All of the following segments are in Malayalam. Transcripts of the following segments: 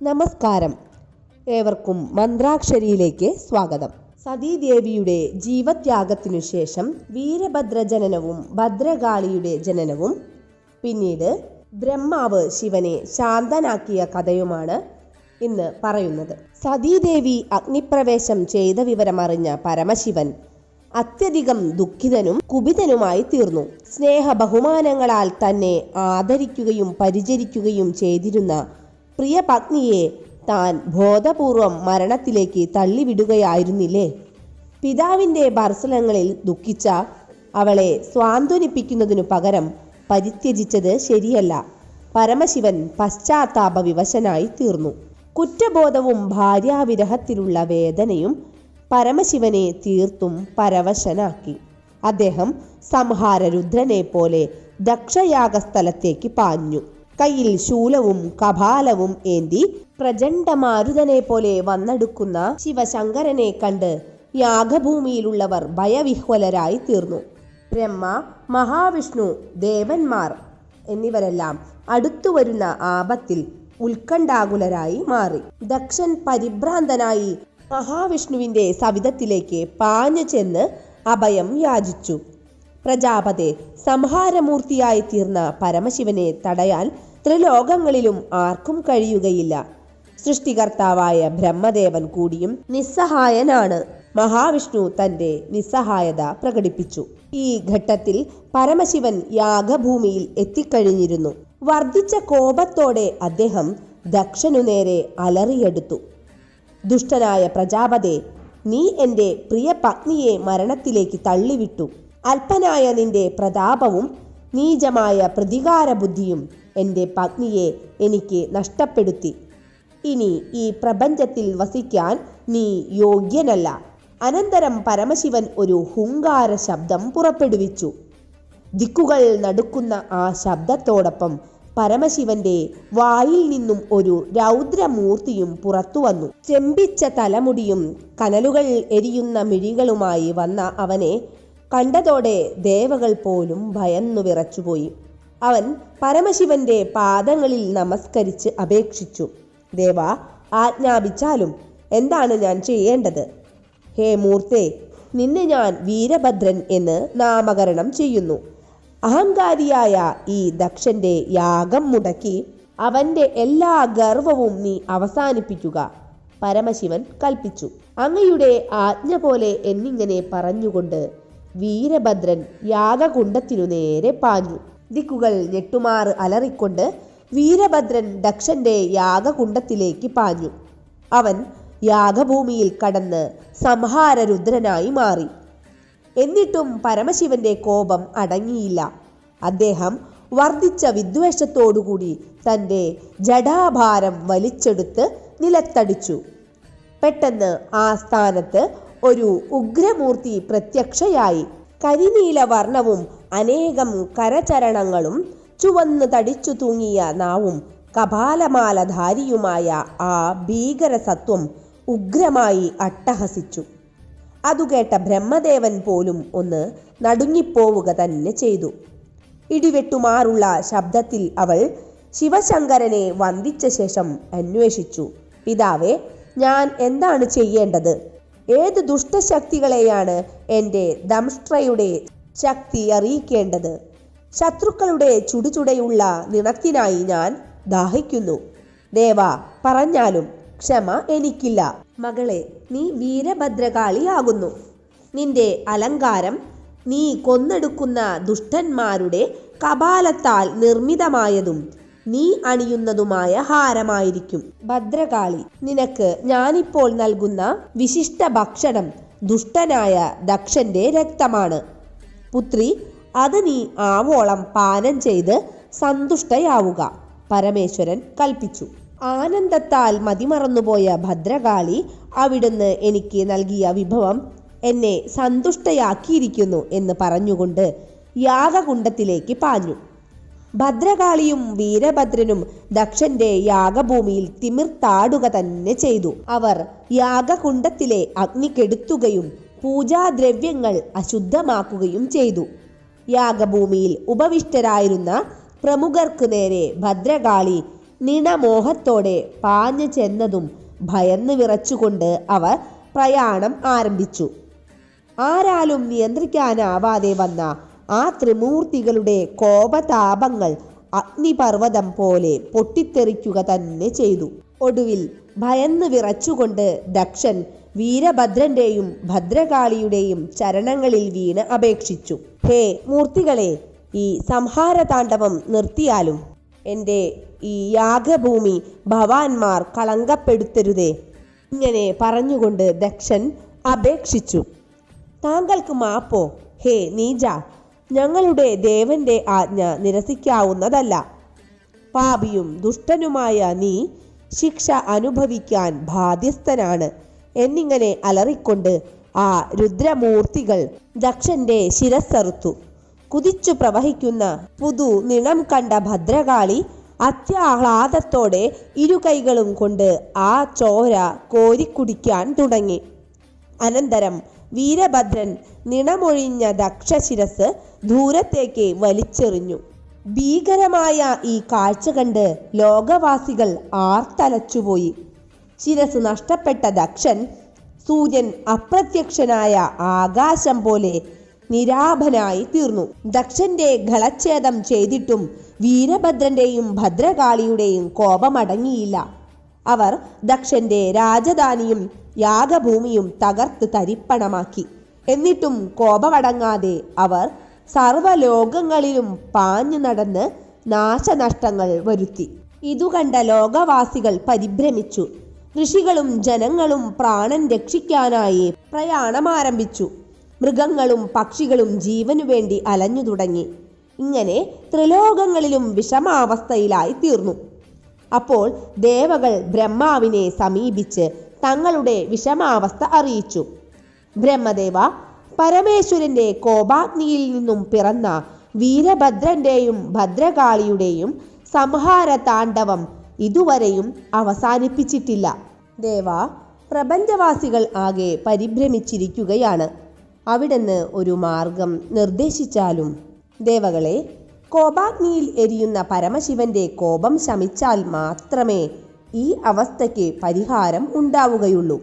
നമസ്കാരം. ഏവർക്കും മന്ത്രാക്ഷരിയിലേക്ക് സ്വാഗതം. സതീദേവിയുടെ ജീവത്യാഗത്തിനു ശേഷം വീരഭദ്ര ജനനവും ഭദ്രകാളിയുടെ ജനനവും പിന്നീട് ബ്രഹ്മാവ് ശിവനെ ശാന്തനാക്കിയ കഥയുമാണ് ഇന്ന് പറയുന്നത്. സതീദേവി അഗ്നിപ്രവേശം ചെയ്ത വിവരമറിഞ്ഞ പരമശിവൻ അത്യധികം ദുഃഖിതനും കുപിതനുമായി തീർന്നു. സ്നേഹ ബഹുമാനങ്ങളാൽ തന്നെ ആദരിക്കുകയും പരിചരിക്കുകയും ചെയ്തിരുന്ന പ്രിയ പത്നിയെ താൻ ബോധപൂർവം മരണത്തിലേക്ക് തള്ളിവിടുകയായിരുന്നില്ലേ? പിതാവിന്റെ ഭർസനങ്ങളിൽ ദുഃഖിച്ച അവളെ സ്വാന്തനിപ്പിക്കുന്നതിനു പകരം പരിത്യജിച്ചത് ശരിയല്ല. പരമശിവൻ പശ്ചാത്താപ വിവശനായി തീർന്നു. കുറ്റബോധവും ഭാര്യാവിരഹത്തിലുള്ള വേദനയും പരമശിവനെ തീർത്തും പരവശനാക്കി. അദ്ദേഹം സംഹാരരുദ്രനെ പോലെ ദക്ഷയാഗസ്ഥലത്തേക്ക് പാഞ്ഞു. കയ്യിൽ ശൂലവും കപാലവും ഏന്തി പ്രചണ്ഡമാരുതനെ പോലെ വന്നെടുക്കുന്ന ശിവശങ്കരനെ കണ്ട് യാഗഭൂമിയിലുള്ളവർ ഭയവിഹ്വലരായി തീർന്നു ബ്രഹ്മ മഹാവിഷ്ണു ദേവന്മാർ എന്നിവരെല്ലാം അടുത്തുവരുന്ന ആപത്തിൽ ഉത്കണ്ഠാകുലരായി മാറി. ദക്ഷൻ പരിഭ്രാന്തനായി മഹാവിഷ്ണുവിന്റെ സവിധത്തിലേക്ക് പാഞ്ഞു ചെന്ന് അഭയം യാചിച്ചു. പ്രജാപതെ സംഹാരമൂർത്തിയായി തീർന്ന പരമശിവനെ തടയാൻ ത്രിലോകങ്ങളിലും ആർക്കും കഴിയുകയില്ല. സൃഷ്ടികർത്താവായ ബ്രഹ്മദേവൻ കൂടിയും നിസ്സഹായനാണ്. മഹാവിഷ്ണു തന്റെ നിസ്സഹായത പ്രകടിപ്പിച്ചു. ഈ ഘട്ടത്തിൽ പരമശിവൻ യാഗഭൂമിയിൽ എത്തിക്കഴിഞ്ഞിരുന്നു. വർദ്ധിച്ച കോപത്തോടെ അദ്ദേഹം ദക്ഷനു നേരെ അലറിയെടുത്തു. ദുഷ്ടനായ പ്രജാപതെ നീ എന്റെ പ്രിയ പത്നിയെ മരണത്തിലേക്ക് തള്ളിവിട്ടു. അല്പനായ നിന്റെ പ്രതാപവും നീചമായ പ്രതികാര ബുദ്ധിയും എന്റെ പത്നിയെ എനിക്ക് നഷ്ടപ്പെടുത്തി. ഇനി ഈ പ്രപഞ്ചത്തിൽ വസിക്കാൻ നീ യോഗ്യനല്ല. അനന്തരം പരമശിവൻ ഒരു ഹുങ്കാര ശബ്ദം പുറപ്പെടുവിച്ചു. ദിക്കുകൾ നടുക്കുന്ന ആ ശബ്ദത്തോടൊപ്പം പരമശിവന്റെ വായിൽ നിന്നും ഒരു രൗദ്രമൂർത്തിയും പുറത്തു വന്നു. ചെമ്പിച്ച തലമുടിയും കനലുകൾ എരിയുന്ന മിഴികളുമായി വന്ന അവനെ കണ്ടതോടെ ദേവകൾ പോലും ഭയന്നു വിറച്ചുപോയി. അവൻ പരമശിവന്റെ പാദങ്ങളിൽ നമസ്കരിച്ച് അപേക്ഷിച്ചു. ദേവ ആജ്ഞാപിച്ചാലും എന്താണ് ഞാൻ ചെയ്യേണ്ടത്? ഹേ മൂർത്തെ നിന്നെ ഞാൻ വീരഭദ്രൻ എന്ന് നാമകരണം ചെയ്യുന്നു. അഹങ്കാരിയായ ഈ ദക്ഷന്റെ യാഗം മുടക്കി അവന്റെ എല്ലാ ഗർവവും നീ അവസാനിപ്പിക്കുക. പരമശിവൻ കൽപ്പിച്ചു. അങ്ങയുടെ ആജ്ഞ പോലെ എന്നിങ്ങനെ പറഞ്ഞുകൊണ്ട് വീരഭദ്രൻ യാഗകുണ്ടത്തിനു നേരെ പാഞ്ഞു. ദിക്കുകൾ ഞെട്ടുമാറ് അലറിക്കൊണ്ട് വീരഭദ്രൻ ദക്ഷന്റെ യാഗകുണ്ടത്തിലേക്ക് പാഞ്ഞു. അവൻ യാഗഭൂമിയിൽ കടന്ന് സംഹാരരുദ്രനായി മാറി. എന്നിട്ടും പരമശിവന്റെ കോപം അടങ്ങിയില്ല. അദ്ദേഹം വർദ്ധിച്ച വിദ്വേഷത്തോടുകൂടി തന്റെ ജഡാഭാരം വലിച്ചെടുത്ത് നിലത്തടിച്ചു. പെട്ടെന്ന് ആ സ്ഥാനത്ത് ഒരു ഉഗ്രമൂർത്തി പ്രത്യക്ഷയായി. കരിനീല വർണവും അനേകം കരചരണങ്ങളും ചുവന്ന് തടിച്ചു തൂങ്ങിയ നാവും കപാലമാലധാരിയുമായ ആ ഭീകരസത്വം ഉഗ്രമായി അട്ടഹസിച്ചു. അതുകേട്ട ബ്രഹ്മദേവൻ പോലും ഒന്ന് നടുങ്ങിപ്പോവുക തന്നെ ചെയ്തു. ഇടിവെട്ടുമാറുള്ള ശബ്ദത്തിൽ അവൾ ശിവശങ്കരനെ വന്ദിച്ച ശേഷം അന്വേഷിച്ചു. പിതാവേ ഞാൻ എന്താണ് ചെയ്യേണ്ടത്? ഏത് ദുഷ്ടശക്തികളെയാണ് എന്റെ ദംഷ്ട്രയുടെ ശക്തി അറിയിക്കേണ്ടത്. ശത്രുക്കളുടെ ചുടുചുടയുള്ള നിണത്തിനായി ഞാൻ ദാഹിക്കുന്നു. ദേവ പറഞ്ഞാലും ക്ഷമ എനിക്കില്ല. മകളെ നീ വീരഭദ്രകാളിയാകുന്നു. നിന്റെ അലങ്കാരം നീ കൊന്നെടുക്കുന്ന ദുഷ്ടന്മാരുടെ കപാലത്താൽ നിർമ്മിതമായതും നീ അണിയുന്നതുമായ ഹാരമായിരിക്കും. ഭദ്രകാളി നിനക്ക് ഞാനിപ്പോൾ നൽകുന്ന വിശിഷ്ട ഭക്ഷണം ദുഷ്ടനായ ദക്ഷന്റെ രക്തമാണ്. പുത്രി അത് നീ ആവോളം പാനം ചെയ്ത് സന്തുഷ്ടയാവുക. പരമേശ്വരൻ കൽപ്പിച്ചു. ആനന്ദത്താൽ മതിമറന്നുപോയ ഭദ്രകാളി അവിടുന്ന് എനിക്ക് നൽകിയ വിഭവം എന്നെ സന്തുഷ്ടയാക്കിയിരിക്കുന്നു എന്ന് പറഞ്ഞുകൊണ്ട് യാഗകുണ്ടത്തിലേക്ക് പാഞ്ഞു. ഭദ്രകാളിയും വീരഭദ്രനും ദക്ഷന്റെ യാഗഭൂമിയിൽ തിമിർത്താടുക തന്നെ ചെയ്തു. അവർ യാഗകുണ്ടത്തിലെ അഗ്നി കെടുത്തുകയും പൂജാദ്രവ്യങ്ങൾ അശുദ്ധമാക്കുകയും ചെയ്തു. യാഗഭൂമിയിൽ ഉപവിഷ്ടരായിരുന്ന പ്രമുഖർക്ക് നേരെ ഭദ്രകാളി നിണമോഹത്തോടെ പാഞ്ഞു ചെന്നതും ഭയന്ന് വിറച്ചുകൊണ്ട് അവർ പ്രയാണം ആരംഭിച്ചു. ആരാലും നിയന്ത്രിക്കാനാവാതെ വന്ന ആ ത്രിമൂർത്തികളുടെ കോപതാപങ്ങൾ അഗ്നിപർവതം പോലെ പൊട്ടിത്തെറിക്കുക തന്നെ ചെയ്തു. ഒടുവിൽ ഭയന്ന് വിറച്ചുകൊണ്ട് ദക്ഷൻ വീരഭദ്രന്റെയും ഭദ്രകാളിയുടെയും ചരണങ്ങളിൽ വീണ് അപേക്ഷിച്ചു. ഹേ മൂർത്തികളെ ഈ സംഹാരതാണ്ഡവം നിർത്തിയാലും എന്റെ ഈ യാഗഭൂമി ഭവാന്മാർ കളങ്കപ്പെടുത്തരുതേ. ഇങ്ങനെ പറഞ്ഞുകൊണ്ട് ദക്ഷൻ അപേക്ഷിച്ചു. താങ്കൾക്ക് മാപ്പോ? ഹേ നീജ ഞങ്ങളുടെ ദേവന്റെ ആജ്ഞ നിരസിക്കാവുന്നതല്ല. പാപിയും ദുഷ്ടനുമായ നീ ശിക്ഷ അനുഭവിക്കാൻ ബാധ്യസ്ഥനാണ്. എന്നിങ്ങനെ അലറിക്കൊണ്ട് ആ രുദ്രമൂർത്തികൾ ദക്ഷന്റെ ശിരസ്സറുത്തു. കുതിച്ചു പ്രവഹിക്കുന്ന പുതു നിണം കണ്ട ഭദ്രകാളി അത്യാഹ്ലാദത്തോടെ ഇരുകൈകളും കൊണ്ട് ആ ചോര കോരിക്കുടിക്കാൻ തുടങ്ങി. അനന്തരം വീരഭദ്രൻ നിണമൊഴിഞ്ഞ ദക്ഷശിരസ് ദൂരത്തേക്ക് വലിച്ചെറിഞ്ഞു. ഭീകരമായ ഈ കാഴ്ച കണ്ട് ലോകവാസികൾ ആർത്തലച്ചുപോയി. ശിരസ് നഷ്ടപ്പെട്ട ദക്ഷൻ സൂര്യൻ അപ്രത്യക്ഷനായ ആകാശം പോലെ നിരാഭനായി തീർന്നു. ദക്ഷന്റെ ഗളച്ഛേദം ചെയ്തിട്ടും വീരഭദ്രന്റെയും ഭദ്രകാളിയുടെയും കോപമടങ്ങിയില്ല. അവർ ദക്ഷന്റെ രാജധാനിയും യാഗഭൂമിയും തകർത്ത് തരിപ്പണമാക്കി. എന്നിട്ടും കോപമടങ്ങാതെ അവർ സർവലോകങ്ങളിലും പാഞ്ഞു നടന്ന് നാശനഷ്ടങ്ങൾ വരുത്തി. ഇതുകണ്ട ലോകവാസികൾ പരിഭ്രമിച്ചു. ഋഷികളും ജനങ്ങളും പ്രാണൻ രക്ഷിക്കാനായി പ്രയാണമാരംഭിച്ചു. മൃഗങ്ങളും പക്ഷികളും ജീവനു വേണ്ടി അലഞ്ഞു തുടങ്ങി. ഇങ്ങനെ ത്രിലോകങ്ങളിലും വിഷമാവസ്ഥയിലായി തീർന്നു. അപ്പോൾ ദേവകൾ ബ്രഹ്മാവിനെ സമീപിച്ച് തങ്ങളുടെ വിഷമാവസ്ഥ അറിയിച്ചു. ബ്രഹ്മദേവ പരമേശ്വരന്റെ കോപാഗ്നിയിൽ നിന്നും പിറന്ന വീരഭദ്രന്റെയും ഭദ്രകാളിയുടെയും സംഹാര താണ്ഡവം ഇതുവരെയും അവസാനിപ്പിച്ചിട്ടില്ല. ദേവ പ്രപഞ്ചവാസികൾ ആകെ പരിഭ്രമിച്ചിരിക്കുകയാണ്. അവിടുന്ന് ഒരു മാർഗം നിർദ്ദേശിച്ചാലും. ദേവകളെ കോപാഗ്നിയിൽ എരിയുന്ന പരമശിവന്റെ കോപം ശമിച്ചാൽ മാത്രമേ ഈ അവസ്ഥയ്ക്ക് പരിഹാരം ഉണ്ടാവുകയുള്ളൂ.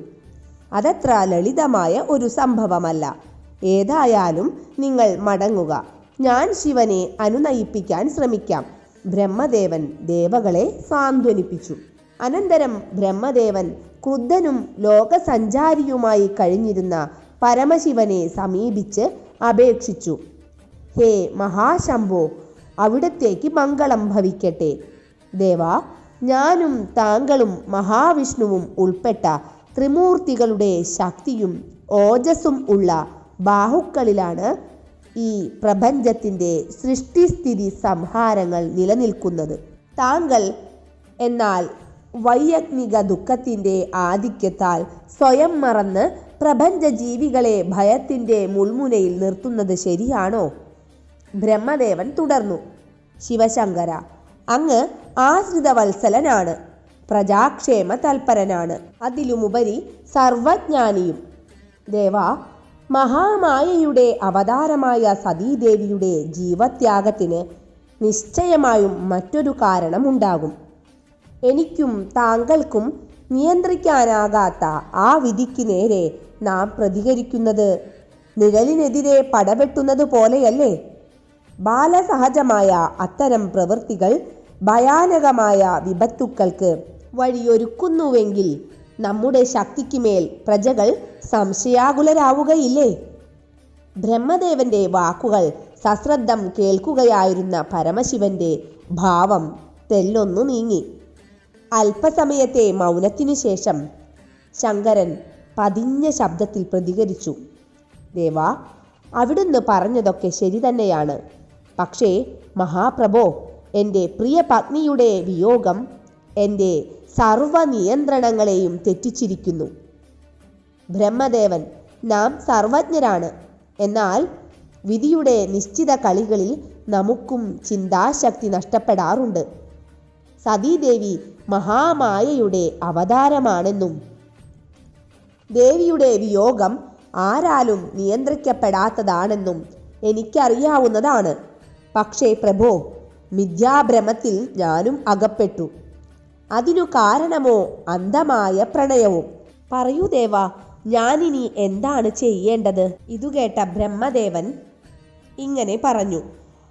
അതത്ര ലളിതമായ ഒരു സംഭവമല്ല. ഏതായാലും നിങ്ങൾ മടങ്ങുക. ഞാൻ ശിവനെ അനുനയിപ്പിക്കാൻ ശ്രമിക്കാം. ബ്രഹ്മദേവൻ ദേവകളെ സാന്ത്വനിപ്പിച്ചു. അനന്തരം ബ്രഹ്മദേവൻ ക്രുദ്ധനും ലോകസഞ്ചാരിയുമായി കഴിഞ്ഞിരുന്ന പരമശിവനെ സമീപിച്ച് അപേക്ഷിച്ചു. ഹേ മഹാശംഭോ അവിടത്തേക്ക് മംഗളം ഭവിക്കട്ടെ. ദേവാ ഞാനും താങ്കളും മഹാവിഷ്ണുവും ഉൾപ്പെട്ട ത്രിമൂർത്തികളുടെ ശക്തിയും ഓജസ്സും ഉള്ള ബാഹുക്കളിലാണ് ഈ പ്രപഞ്ചത്തിന്റെ സൃഷ്ടിസ്ഥിതി സംഹാരങ്ങൾ നിലനിൽക്കുന്നത്. താങ്കൾ എന്നാൽ വൈയഗ്നിക ദുഃഖത്തിന്റെ ആധിക്യത്താൽ സ്വയം മറന്ന് പ്രപഞ്ച ജീവികളെ ഭയത്തിന്റെ മുൾമുനയിൽ നിർത്തുന്നത് ശരിയാണോ? ബ്രഹ്മദേവൻ തുടർന്നു. ശിവശങ്കര അങ്ങ് ആശ്രിതവത്സലനാണ് പ്രജാക്ഷേമ തൽപരനാണ് അതിലുമുപരി സർവജ്ഞാനിയും. ദേവ മഹാമായയുടെ അവതാരമായ സതീദേവിയുടെ ജീവത്യാഗത്തിന് നിശ്ചയമായും മറ്റൊരു കാരണമുണ്ടാകും. എനിക്കും താങ്കൾക്കും നിയന്ത്രിക്കാനാകാത്ത ആ വിധിക്ക് നേരെ നാം പ്രതികരിക്കുന്നത്. നിഴലിനെതിരെ പടവെട്ടുന്നത് പോലെയല്ലേ? ബാലസഹജമായ അത്തരം പ്രവൃത്തികൾ ഭയാനകമായ വിപത്തുക്കൾക്ക് വഴിയൊരുക്കുന്നുവെങ്കിൽ നമ്മുടെ ശക്തിക്ക് മേൽ പ്രജകൾ സംശയാകുലരാവുകയില്ലേ? ബ്രഹ്മദേവന്റെ വാക്കുകൾ സശ്രദ്ധം കേൾക്കുകയായിരുന്ന പരമശിവന്റെ ഭാവം തെല്ലൊന്നു നീങ്ങി. അല്പസമയത്തെ മൗനത്തിനു ശേഷം ശങ്കരൻ പതിഞ്ഞ ശബ്ദത്തിൽ പ്രതികരിച്ചു. ദേവാ അവിടുന്ന് പറഞ്ഞതൊക്കെ ശരി തന്നെയാണ്. പക്ഷേ മഹാപ്രഭോ എന്റെ പ്രിയ പത്നിയുടെ വിയോഗം എന്റെ സർവ നിയന്ത്രണങ്ങളെയും തെറ്റിച്ചിരിക്കുന്നു. ബ്രഹ്മദേവൻ നാം സർവജ്ഞരാണ്. എന്നാൽ വിധിയുടെ നിശ്ചിത കളികളിൽ നമുക്കും ചിന്താശക്തി നഷ്ടപ്പെടാറുണ്ട്. സതീദേവി മഹാമായയുടെ അവതാരമാണെന്നും. ദേവിയുടെ വിയോഗം ആരാലും നിയന്ത്രിക്കപ്പെടാത്തതാണെന്നും എനിക്കറിയാവുന്നതാണ്. പക്ഷേ പ്രഭോ മിഥ്യാഭ്രമത്തിൽ ഞാനും അകപ്പെട്ടു. അതിനു കാരണമോ അന്ധമായ പ്രണയവും? പറയൂ ദേവ ഞാനിനി എന്താണ് ചെയ്യേണ്ടത്? ഇതു കേട്ട ബ്രഹ്മദേവൻ ഇങ്ങനെ പറഞ്ഞു.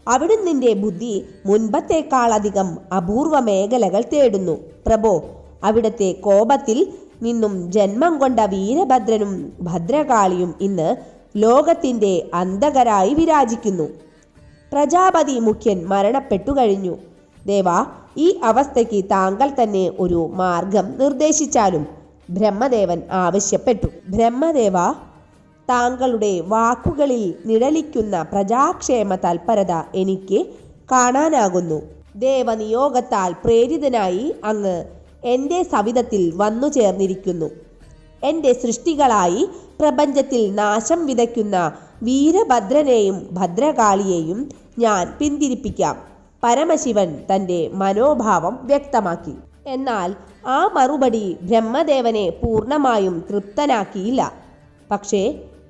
അവിടുന്നിന്റെ ബുദ്ധി മുൻപത്തേക്കാളധികം അപൂർവ മേഖലകൾ തേടുന്നു. പ്രഭോ അവിടുത്തെ കോപത്തിൽ നിന്നും ജന്മം കൊണ്ട വീരഭദ്രനും ഭദ്രകാളിയും ഇന്ന് ലോകത്തിന്റെ അന്ധകരായി വിരാജിക്കുന്നു. പ്രജാപതി മുഖ്യൻ മരണപ്പെട്ടു കഴിഞ്ഞു. ദേവ ഈ അവസ്ഥയ്ക്ക് താങ്കൾ തന്നെ ഒരു മാർഗം നിർദ്ദേശിച്ചാലും ബ്രഹ്മദേവൻ ആവശ്യപ്പെട്ടു. ബ്രഹ്മദേവ താങ്കളുടെ വാക്കുകളിൽ നിഴലിക്കുന്ന പ്രജാക്ഷേമ തൽപരത എനിക്ക് കാണാനാകുന്നു. ദേവനിയോഗത്താൽ പ്രേരിതനായി അങ്ങ് എന്റെ സവിധത്തിൽ വന്നു ചേർന്നിരിക്കുന്നു. എന്റെ സൃഷ്ടികളായി പ്രപഞ്ചത്തിൽ നാശം വിതയ്ക്കുന്ന വീരഭദ്രനെയും ഭദ്രകാളിയെയും ഞാൻ പിന്തിരിപ്പിക്കാം. പരമശിവൻ തന്റെ മനോഭാവം വ്യക്തമാക്കി. എന്നാൽ ആ മറുപടി ബ്രഹ്മദേവനെ പൂർണമായും തൃപ്തനാക്കിയില്ല. പക്ഷേ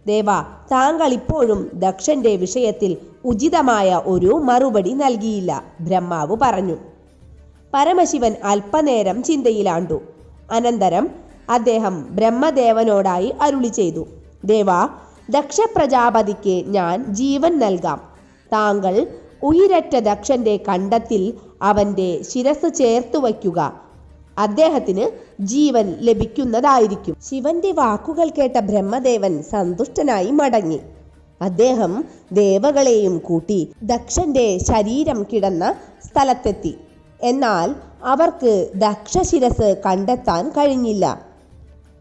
ദേവ താങ്കൾ ഇപ്പോഴും ദക്ഷന്റെ വിഷയത്തിൽ ഉചിതമായ ഒരു മറുപടി നൽകിയില്ല ബ്രഹ്മാവ് പറഞ്ഞു. പരമശിവൻ അല്പനേരം ചിന്തയിലാണ്ടു. അനന്തരം അദ്ദേഹം ബ്രഹ്മദേവനോടായി അരുളി ചെയ്തു. ദേവ ദക്ഷ പ്രജാപതിക്ക് ഞാൻ ജീവൻ നൽകാം. താങ്കൾ ഉയിരറ്റ ദക്ഷന്റെ കണ്ടത്തിൽ അവന്റെ ശിരസ് ചേർത്തു വയ്ക്കുക. അദ്ദേഹത്തിന് ജീവൻ ലഭിക്കുന്നതായിരിക്കും. ശിവന്റെ വാക്കുകൾ കേട്ട ബ്രഹ്മദേവൻ സന്തുഷ്ടനായി മടങ്ങി. അദ്ദേഹം ദേവകളെയും കൂട്ടി ദക്ഷന്റെ ശരീരം കിടന്ന സ്ഥലത്തെത്തി. എന്നാൽ അവർക്ക് ദക്ഷശിരസ് കണ്ടെത്താൻ കഴിഞ്ഞില്ല.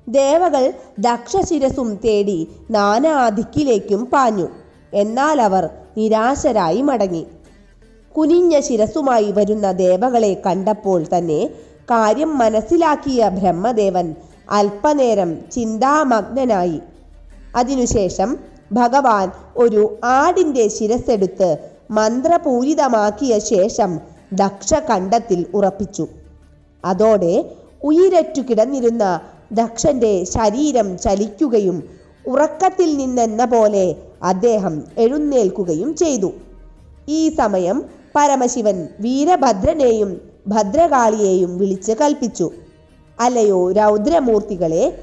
ദേവകൾ ദക്ഷശിരസും തേടി നാനാദിക്കിലേക്കും പാഞ്ഞു. എന്നാൽ അവർ നിരാശരായി മടങ്ങി. കുനിഞ്ഞ ശിരസുമായി വരുന്ന ദേവകളെ കണ്ടപ്പോൾ തന്നെ കാര്യം മനസ്സിലാക്കിയ ബ്രഹ്മദേവൻ അല്പനേരം ചിന്താമഗ്നനായി. അതിനുശേഷം ഭഗവാൻ ഒരു ആടിന്റെ ശിരസ്സെടുത്ത് മന്ത്രപൂരിതമാക്കിയ ശേഷം ദക്ഷകണ്ഠത്തിൽ ഉറപ്പിച്ചു. അതോടെ ഉയിരറ്റു കിടന്നിരുന്ന ദക്ഷന്റെ ശരീരം ചലിക്കുകയും ഉറക്കത്തിൽ നിന്നെന്ന പോലെ അദ്ദേഹം എഴുന്നേൽക്കുകയും ചെയ്തു. ഈ സമയം പരമശിവൻ വീരഭദ്രനെയും ഭദ്രകാളിയെയും വിളിച്ച് കൽപ്പിച്ചു. അല്ലയോ രൗദ്രമൂർത്തികളെ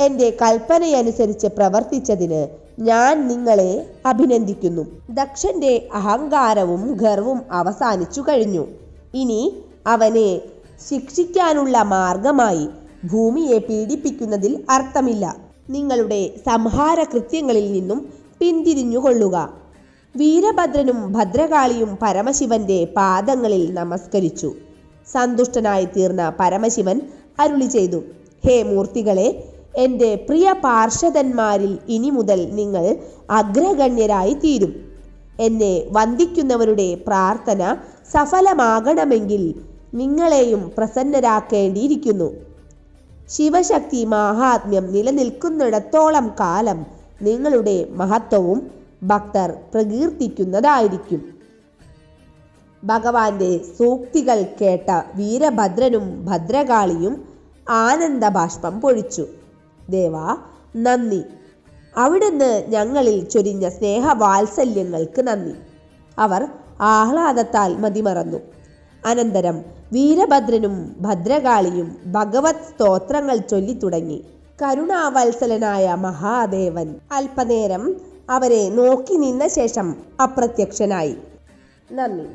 എന്റെ കൽപ്പനയനുസരിച്ച് പ്രവർത്തിച്ചതിന് ഞാൻ നിങ്ങളെ അഭിനന്ദിക്കുന്നു. ദക്ഷന്റെ അഹങ്കാരവും ഗർവും അവസാനിച്ചു കഴിഞ്ഞു. ഇനി അവനെ ശിക്ഷിക്കാനുള്ള മാർഗമായി ഭൂമിയെ പീഡിപ്പിക്കുന്നതിൽ അർത്ഥമില്ല. നിങ്ങളുടെ സംഹാര കൃത്യങ്ങളിൽ നിന്നും പിന്തിരിഞ്ഞുകൊള്ളുക. വീരഭദ്രനും ഭദ്രകാളിയും പരമശിവന്റെ പാദങ്ങളിൽ നമസ്കരിച്ചു. സന്തുഷ്ടനായി തീർന്ന പരമശിവൻ അരുളി ചെയ്തു ഹേ മൂർത്തികളെ എന്റെ പ്രിയ പാർഷദന്മാരിൽ ഇനി മുതൽ നിങ്ങൾ അഗ്രഗണ്യരായി തീരും എന്നെ വന്ദിക്കുന്നവരുടെ പ്രാർത്ഥന സഫലമാകണമെങ്കിൽ നിങ്ങളെയും പ്രസന്നരാക്കേണ്ടിയിരിക്കുന്നു. ശിവശക്തി മാഹാത്മ്യം നിലനിൽക്കുന്നിടത്തോളം കാലം നിങ്ങളുടെ മഹത്വവും ഭക്തർ പ്രകീർത്തിക്കുന്നതായിരിക്കും. ഭഗവാന്റെ സൂക്തികൾ കേട്ട വീരഭദ്രനും ഭദ്രകാളിയും ആനന്ദബാഷ്പം പൊഴിച്ചു. ദേവ നന്ദി. അവിടുന്ന് ഞങ്ങളിൽ ചൊരിഞ്ഞ സ്നേഹവാത്സല്യങ്ങൾക്ക് നന്ദി. അവർ ആഹ്ലാദത്താൽ മതിമറന്നു. അനന്തരം വീരഭദ്രനും ഭദ്രകാളിയും ഭഗവത് സ്തോത്രങ്ങൾ ചൊല്ലിത്തുടങ്ങി കരുണാവത്സലനായ മഹാദേവൻ അല്പനേരം അവരെ നോക്കി നിന്ന ശേഷം അപ്രത്യക്ഷനായി. നന്ദി.